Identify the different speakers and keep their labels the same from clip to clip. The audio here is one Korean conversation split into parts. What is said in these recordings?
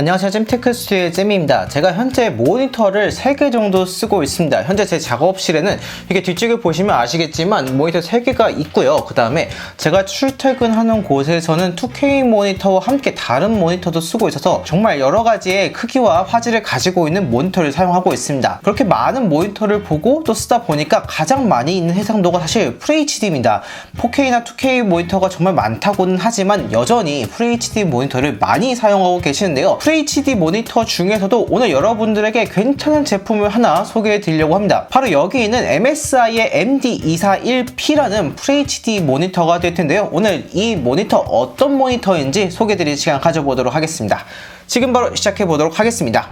Speaker 1: 안녕하세요. 잼테크스튜디오의 잼입니다. 제가 현재 모니터를 3개 정도 쓰고 있습니다. 현재 제 작업실에는 이게 뒤쪽에 보시면 아시겠지만 모니터 3개가 있고요. 그 다음에 제가 출퇴근하는 곳에서는 2K 모니터와 함께 다른 모니터도 쓰고 있어서 정말 여러 가지의 크기와 화질을 가지고 있는 모니터를 사용하고 있습니다. 그렇게 많은 모니터를 보고 또 쓰다 보니까 가장 많이 있는 해상도가 사실 FHD입니다. 4K나 2K 모니터가 정말 많다고는 하지만 여전히 FHD 모니터를 많이 사용하고 계시는데요 FHD 모니터 중에서도 오늘 여러분들에게 괜찮은 제품을 하나 소개해 드리려고 합니다. 바로 여기 있는 MSI의 MD241P라는 FHD 모니터가 될 텐데요. 오늘 이 모니터 어떤 모니터인지 소개해 드릴 시간 가져보도록 하겠습니다. 지금 바로 시작해 보도록 하겠습니다.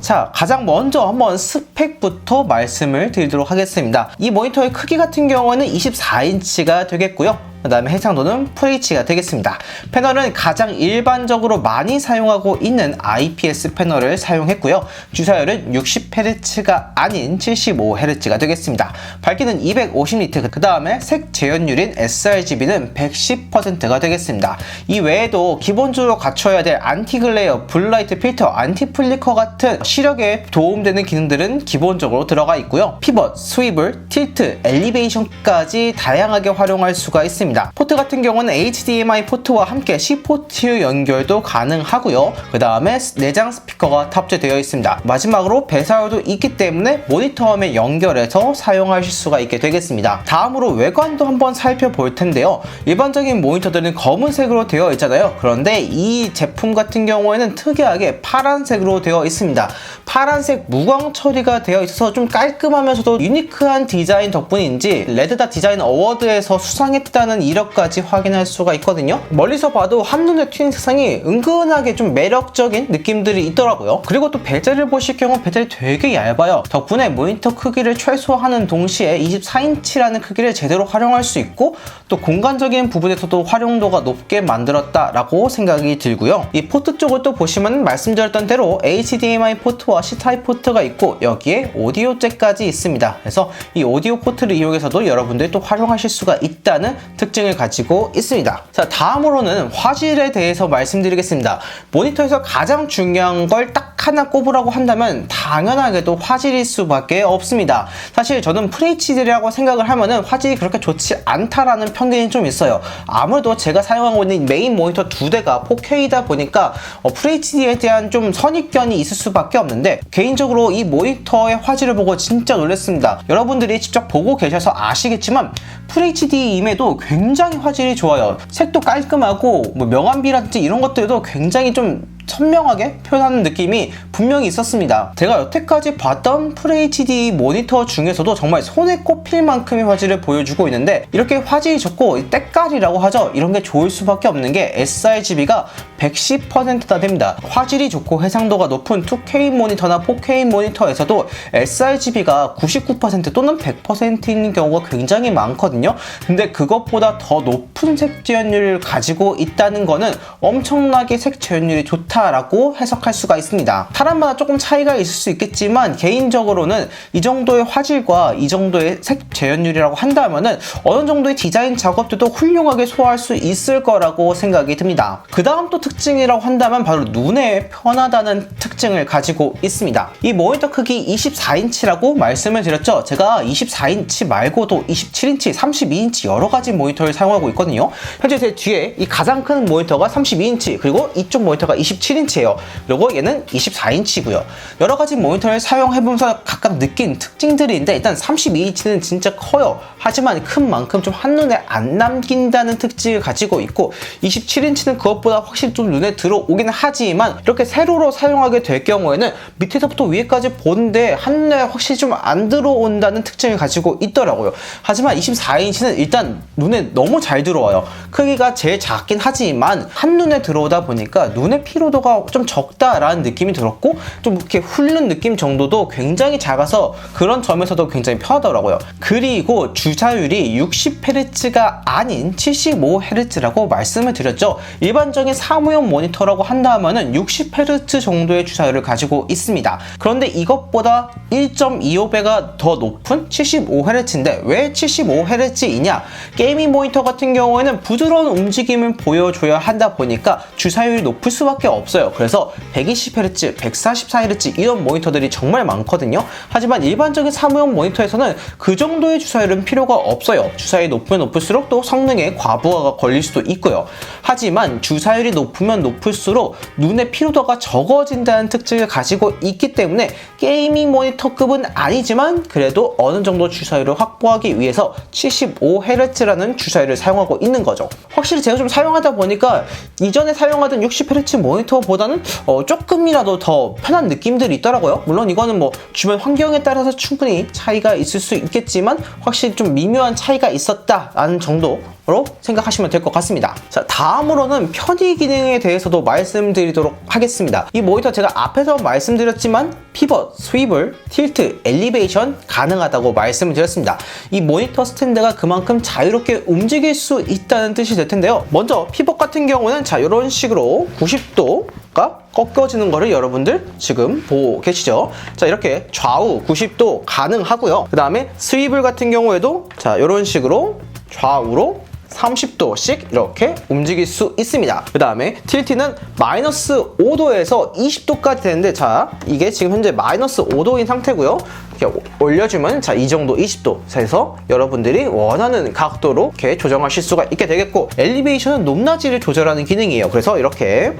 Speaker 1: 자, 가장 먼저 한번 스펙부터 말씀을 드리도록 하겠습니다. 이 모니터의 크기 같은 경우는 24인치가 되겠고요. 그 다음에 해상도는 FHD가 되겠습니다. 패널은 가장 일반적으로 많이 사용하고 있는 IPS 패널을 사용했고요. 주사율은 60Hz가 아닌 75Hz가 되겠습니다. 밝기는 250니트, 그 다음에 색 재현율인 sRGB는 110%가 되겠습니다. 이 외에도 기본적으로 갖춰야 될 안티글레어, 블라이트 필터, 안티플리커 같은 시력에 도움되는 기능들은 기본적으로 들어가 있고요. 피벗, 스위블, 틸트, 엘리베이션까지 다양하게 활용할 수가 있습니다. 있습니다. 포트 같은 경우는 HDMI 포트와 함께 C 포트 연결도 가능하고요. 그 다음에 내장 스피커가 탑재되어 있습니다. 마지막으로 배사율도 있기 때문에 모니터함에 연결해서 사용하실 수가 있게 되겠습니다. 다음으로 외관도 한번 살펴볼 텐데요. 일반적인 모니터들은 검은색으로 되어 있잖아요. 그런데 이 제품 같은 경우에는 특이하게 파란색으로 되어 있습니다. 파란색 무광 처리가 되어 있어서 좀 깔끔하면서도 유니크한 디자인 덕분인지 레드다 디자인 어워드에서 수상했다는 이력까지 확인할 수가 있거든요. 멀리서 봐도 한눈에 튀는 색상이 은근하게 좀 매력적인 느낌들이 있더라고요. 그리고 또 베젤을 보실 경우 베젤이 되게 얇아요. 덕분에 모니터 크기를 최소화하는 동시에 24인치라는 크기를 제대로 활용할 수 있고 또 공간적인 부분에서도 활용도가 높게 만들었다라고 생각이 들고요. 이 포트 쪽을 또 보시면 말씀드렸던 대로 HDMI 포트와 C-타입 포트가 있고 여기에 오디오 잭까지 있습니다. 그래서 이 오디오 포트를 이용해서도 여러분들이 또 활용하실 수가 있다는 특 특징을 가지고 있습니다. 자, 다음으로는 화질에 대해서 말씀드리겠습니다. 모니터에서 가장 중요한 걸딱 하나 꼽으라고 한다면 당연하게도 화질일 수밖에 없습니다. 사실 저는 FHD라고 생각을 하면은 화질이 그렇게 좋지 않다라는 편견이 좀 있어요. 아무래도 제가 사용하고 있는 메인 모니터 두 대가 4K다 보니까 어, FHD에 대한 좀 선입견이 있을 수밖에 없는데 개인적으로 이 모니터의 화질을 보고 진짜 놀랐습니다. 여러분들이 직접 보고 계셔서 아시겠지만 FHD임에도 굉장히 화질이 좋아요. 색도 깔끔하고 뭐 명암비라든지 이런 것들도 굉장히 좀 선명하게 표현하는 느낌이 분명히 있었습니다. 제가 여태까지 봤던 FHD 모니터 중에서도 정말 손에 꼽힐 만큼의 화질을 보여주고 있는데 이렇게 화질이 좋고 때깔이라고 하죠. 이런 게 좋을 수밖에 없는 게 sRGB가 110%나 됩니다. 화질이 좋고 해상도가 높은 2K 모니터나 4K 모니터에서도 sRGB가 99% 또는 100%인 경우가 굉장히 많거든요. 근데 그것보다 더 높은 색 재현율을 가지고 있다는 거는 엄청나게 색 재현율이 좋다라고 해석할 수가 있습니다. 사람마다 조금 차이가 있을 수 있겠지만 개인적으로는 이 정도의 화질과 이 정도의 색 재현율이라고 한다면은 어느 정도의 디자인 작업들도 훌륭하게 소화할 수 있을 거라고 생각이 듭니다. 그 다음 또 특 징이라고 한다면 바로 눈에 편하다는 특징을 가지고 있습니다. 이 모니터 크기 24인치라고 말씀을 드렸죠. 제가 24인치 말고도 27인치, 32인치 여러 가지 모니터를 사용하고 있거든요. 현재 제 뒤에 이 가장 큰 모니터가 32인치 그리고 이쪽 모니터가 27인치예요. 그리고 얘는 24인치고요. 여러 가지 모니터를 사용해보면서 각각 느낀 특징들인데 일단 32인치는 진짜 커요. 하지만 큰 만큼 좀 한눈에 안 남긴다는 특징을 가지고 있고 27인치는 그것보다 확실히 좀 눈에 들어오기는 하지만 이렇게 세로로 사용하게 될 경우에는 밑에서부터 위에까지 보는데 한눈에 확실히 좀 안 들어온다는 특징을 가지고 있더라고요. 하지만 24인치는 일단 눈에 너무 잘 들어와요. 크기가 제일 작긴 하지만 한눈에 들어오다 보니까 눈의 피로도가 좀 적다라는 느낌이 들었고 좀 이렇게 훑는 느낌 정도도 굉장히 작아서 그런 점에서도 굉장히 편하더라고요. 그리고 주사율이 60Hz가 아닌 75Hz라고 말씀을 드렸죠. 일반적인 사무 사무용 모니터라고 한다면은 60Hz 정도의 주사율을 가지고 있습니다. 그런데 이것보다 1.25배가 더 높은 75Hz인데 왜 75Hz이냐? 게이밍 모니터 같은 경우에는 부드러운 움직임을 보여줘야 한다 보니까 주사율이 높을 수밖에 없어요. 그래서 120Hz, 144Hz 이런 모니터들이 정말 많거든요. 하지만 일반적인 사무용 모니터에서는 그 정도의 주사율은 필요가 없어요. 주사율이 높으면 높을수록 또 성능에 과부하가 걸릴 수도 있고요. 하지만 주사율이 높 으면 높을수록 눈의 피로도가 적어진다는 특징을 가지고 있기 때문에 게이밍 모니터급은 아니지만 그래도 어느 정도 주사율을 확보하기 위해서 75Hz라는 주사율을 사용하고 있는 거죠. 확실히 제가 좀 사용하다 보니까 이전에 사용하던 60Hz 모니터보다는 어, 조금이라도 더 편한 느낌들이 있더라고요. 물론 이거는 뭐 주변 환경에 따라서 충분히 차이가 있을 수 있겠지만 확실히 좀 미묘한 차이가 있었다라는 정도로 생각하시면 될 것 같습니다. 자, 다음으로는 편의 기능 에 대해서도 말씀드리도록 하겠습니다. 이 모니터 제가 앞에서 말씀드렸지만 피벗, 스위블, 틸트, 엘리베이션 가능하다고 말씀을 드렸습니다. 이 모니터 스탠드가 그만큼 자유롭게 움직일 수 있다는 뜻이 될 텐데요. 먼저 피벗 같은 경우는 자 이런 식으로 90도가 꺾여지는 거를 여러분들 지금 보고 계시죠? 자 이렇게 좌우 90도 가능하고요. 그 다음에 스위블 같은 경우에도 자 이런 식으로 좌우로 30도씩 이렇게 움직일 수 있습니다. 그 다음에 틸티는 마이너스 5도에서 20도까지 되는데 자 이게 지금 현재 마이너스 5도인 상태고요. 이렇게 올려주면 자 이 정도 20도 에서 여러분들이 원하는 각도로 이렇게 조정하실 수가 있게 되겠고 엘리베이션은 높낮이를 조절하는 기능이에요. 그래서 이렇게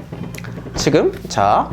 Speaker 1: 지금 자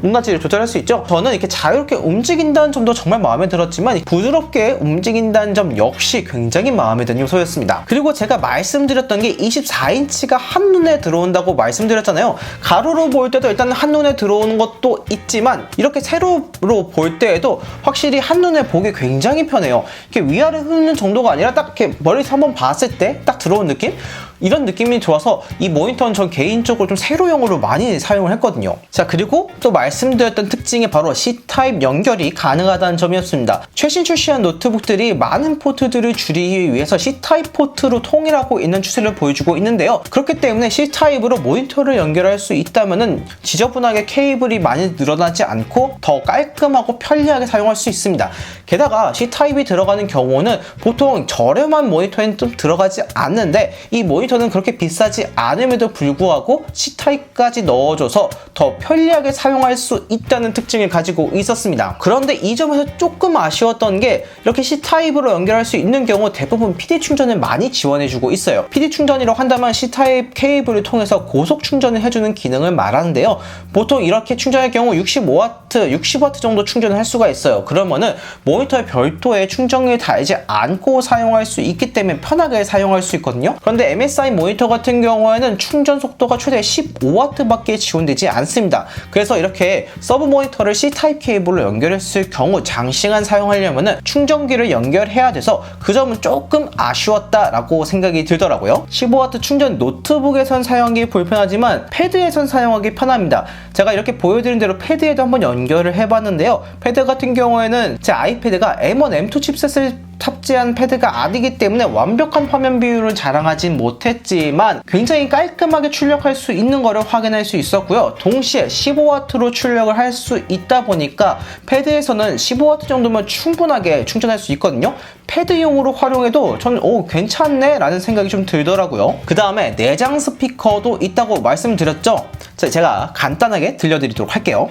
Speaker 1: 높낮이를 조절할 수 있죠. 저는 이렇게 자유롭게 움직인다는 점도 정말 마음에 들었지만 부드럽게 움직인다는 점 역시 굉장히 마음에 드는 요소였습니다. 그리고 제가 말씀드렸던 게 24인치가 한눈에 들어온다고 말씀드렸잖아요. 가로로 볼 때도 일단 한눈에 들어오는 것도 있지만 이렇게 세로로 볼 때에도 확실히 한눈에 보기 굉장히 편해요. 이렇게 위아래 흐르는 정도가 아니라 딱 이렇게 멀리서 한번 봤을 때 딱 들어온 느낌? 이런 느낌이 좋아서 이 모니터는 전 개인적으로 좀 세로용으로 많이 사용을 했거든요. 자, 그리고 또 말씀드렸던 특징이 바로 C타입 연결이 가능하다는 점이었습니다. 최신 출시한 노트북들이 많은 포트들을 줄이기 위해서 C타입 포트로 통일하고 있는 추세를 보여주고 있는데요. 그렇기 때문에 C타입으로 모니터를 연결할 수 있다면은 지저분하게 케이블이 많이 늘어나지 않고 더 깔끔하고 편리하게 사용할 수 있습니다. 게다가 C타입이 들어가는 경우는 보통 저렴한 모니터에는 좀 들어가지 않는데 이 모니터 는 그렇게 비싸지 않음에도 불구하고 C타입까지 넣어줘서 더 편리하게 사용할 수 있다는 특징을 가지고 있었습니다. 그런데 이 점에서 조금 아쉬웠던 게 이렇게 C타입으로 연결할 수 있는 경우 대부분 PD 충전을 많이 지원해주고 있어요. PD 충전이라고 한다면 C타입 케이블을 통해서 고속 충전을 해주는 기능을 말하는데요. 보통 이렇게 충전할 경우 65W, 60W 정도 충전을 할 수가 있어요. 그러면은 모니터에 별도의 충전기를 달지 않고 사용할 수 있기 때문에 편하게 사용할 수 있거든요. 그런데 MSI 모니터 같은 경우에는 충전 속도가 최대 15W밖에 지원되지 않습니다. 그래서 이렇게 서브 모니터를 C타입 케이블로 연결했을 경우 장시간 사용하려면 충전기를 연결해야 돼서 그 점은 조금 아쉬웠다라고 생각이 들더라고요. 15W 충전 노트북에선 사용하기 불편하지만 패드에선 사용하기 편합니다. 제가 이렇게 보여드린 대로 패드에도 한번 연결을 해봤는데요. 패드 같은 경우에는 제 아이패드가 M1, M2 칩셋을 탑재한 패드가 아니기 때문에 완벽한 화면 비율을 자랑하진 못했지만 굉장히 깔끔하게 출력할 수 있는 것을 확인할 수 있었고요. 동시에 15W로 출력을 할 수 있다 보니까 패드에서는 15W 정도면 충분하게 충전할 수 있거든요. 패드용으로 활용해도 저는 오 괜찮네 라는 생각이 좀 들더라고요. 그 다음에 내장 스피커도 있다고 말씀드렸죠. 자, 제가 간단하게 들려드리도록 할게요.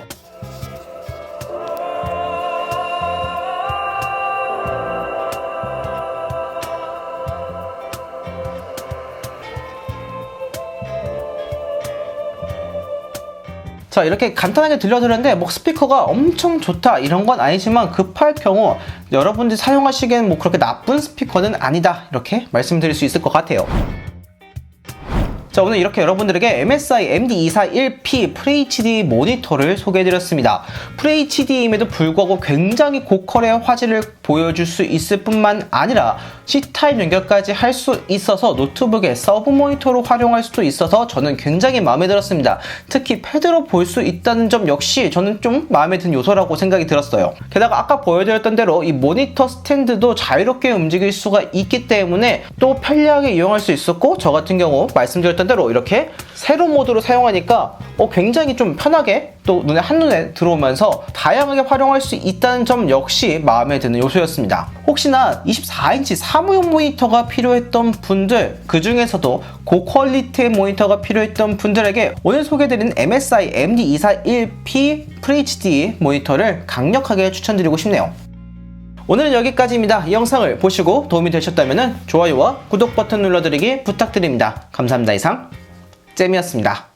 Speaker 1: 자 이렇게 간단하게 들려드렸는데 뭐 스피커가 엄청 좋다 이런 건 아니지만 급할 경우 여러분들이 사용하시기에는 뭐 그렇게 나쁜 스피커는 아니다 이렇게 말씀드릴 수 있을 것 같아요 자 오늘 이렇게 여러분들에게 MSI MD241P FHD 모니터를 소개해드렸습니다. FHD임에도 불구하고 굉장히 고퀄의 화질을 보여줄 수 있을 뿐만 아니라 C타입 연결까지 할 수 있어서 노트북에 서브 모니터로 활용할 수도 있어서 저는 굉장히 마음에 들었습니다. 특히 패드로 볼 수 있다는 점 역시 저는 좀 마음에 든 요소라고 생각이 들었어요. 게다가 아까 보여드렸던 대로 이 모니터 스탠드도 자유롭게 움직일 수가 있기 때문에 또 편리하게 이용할 수 있었고 저 같은 경우 말씀드렸던 말씀드렸던 대로 이렇게 세로 모드로 사용하니까 어, 굉장히 좀 편하게 또 눈에 한눈에 들어오면서 다양하게 활용할 수 있다는 점 역시 마음에 드는 요소였습니다. 혹시나 24인치 사무용 모니터가 필요했던 분들 그 중에서도 고퀄리티의 모니터가 필요했던 분들에게 오늘 소개드린 MSI MD241P FHD 모니터를 강력하게 추천드리고 싶네요. 오늘은 여기까지입니다. 이 영상을 보시고 도움이 되셨다면 좋아요와 구독 버튼 눌러드리기 부탁드립니다. 감사합니다. 이상 잼이었습니다.